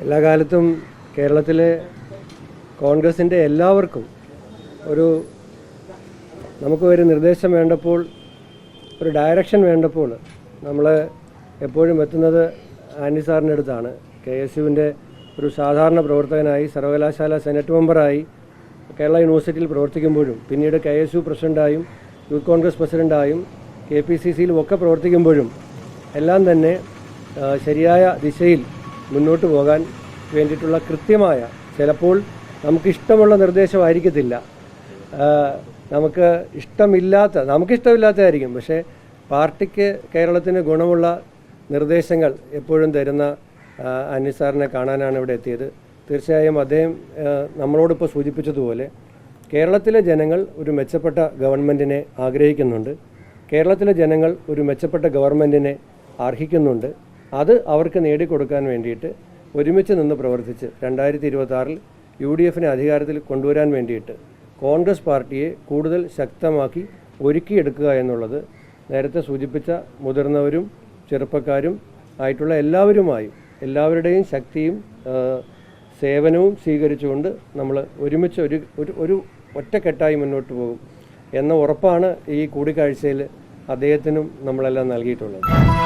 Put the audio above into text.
എല്ലാ കാലത്തും കേരളത്തിലെ കോൺഗ്രസിന്റെ എല്ലാവർക്കും ഒരു നമുക്ക് ഒരു നിർദ്ദേശം വേണ്ടപ്പോൾ ഒരു ഡയറക്ഷൻ വേണ്ടപ്പോൾ നമ്മൾ എപ്പോഴും എത്തുന്നത് ആൻഡി സാറിന്റെ അടുത്താണ്. കെ എസ് യുവിന്റെ ഒരു സാധാരണ പ്രവർത്തകനായി സർവകലാശാല സെനറ്റ് മെമ്പറായി കേരള യൂണിവേഴ്സിറ്റിയിൽ പ്രവർത്തിക്കുമ്പോഴും പിന്നീട് കെ എസ് യു പ്രസിഡന്റായും യൂത്ത് കോൺഗ്രസ് പ്രസിഡന്റായും കെ പി സി സിയിലും ഒക്കെ പ്രവർത്തിക്കുമ്പോഴും എല്ലാം തന്നെ ശരിയായ ദിശയിൽ മുന്നോട്ട് പോകാൻ വേണ്ടിയിട്ടുള്ള കൃത്യമായ ചിലപ്പോൾ നമുക്കിഷ്ടമുള്ള നിർദ്ദേശമായിരിക്കത്തില്ല. നമുക്ക് ഇഷ്ടമില്ലാത്ത നമുക്കിഷ്ടമില്ലാത്തതായിരിക്കും. പക്ഷേ പാർട്ടിക്ക് കേരളത്തിന് ഗുണമുള്ള നിർദ്ദേശങ്ങൾ എപ്പോഴും തരുന്ന ആ, സാറിനെ കാണാനാണ് ഇവിടെ എത്തിയത്. തീർച്ചയായും അദ്ദേഹം നമ്മളോടിപ്പോൾ സൂചിപ്പിച്ചതുപോലെ കേരളത്തിലെ ജനങ്ങൾ ഒരു മെച്ചപ്പെട്ട ഗവൺമെന്റിനെ ആഗ്രഹിക്കുന്നുണ്ട്. കേരളത്തിലെ ജനങ്ങൾ ഒരു മെച്ചപ്പെട്ട ഗവൺമെന്റിനെ അർഹിക്കുന്നുണ്ട്. അത് അവർക്ക് നേടിക്കൊടുക്കാൻ വേണ്ടിയിട്ട് ഒരുമിച്ച് നിന്ന് പ്രവർത്തിച്ച് രണ്ടായിരത്തി ഇരുപത്തി യു ഡി എഫിനെ അധികാരത്തിൽ കൊണ്ടുവരാൻ വേണ്ടിയിട്ട് കോൺഗ്രസ് പാർട്ടിയെ കൂടുതൽ ശക്തമാക്കി ഒരുക്കിയെടുക്കുക എന്നുള്ളത് നേരത്തെ സൂചിപ്പിച്ച മുതിർന്നവരും ചെറുപ്പക്കാരും ആയിട്ടുള്ള എല്ലാവരുമായും എല്ലാവരുടെയും ശക്തിയും സേവനവും സ്വീകരിച്ചുകൊണ്ട് നമ്മൾ ഒരുമിച്ച് ഒരു ഒരു ഒരു ഒറ്റക്കെട്ടായി മുന്നോട്ട് പോകും എന്ന ഉറപ്പാണ് ഈ കൂടിക്കാഴ്ചയിൽ അദ്ദേഹത്തിനും നമ്മളെല്ലാം നൽകിയിട്ടുള്ളത്.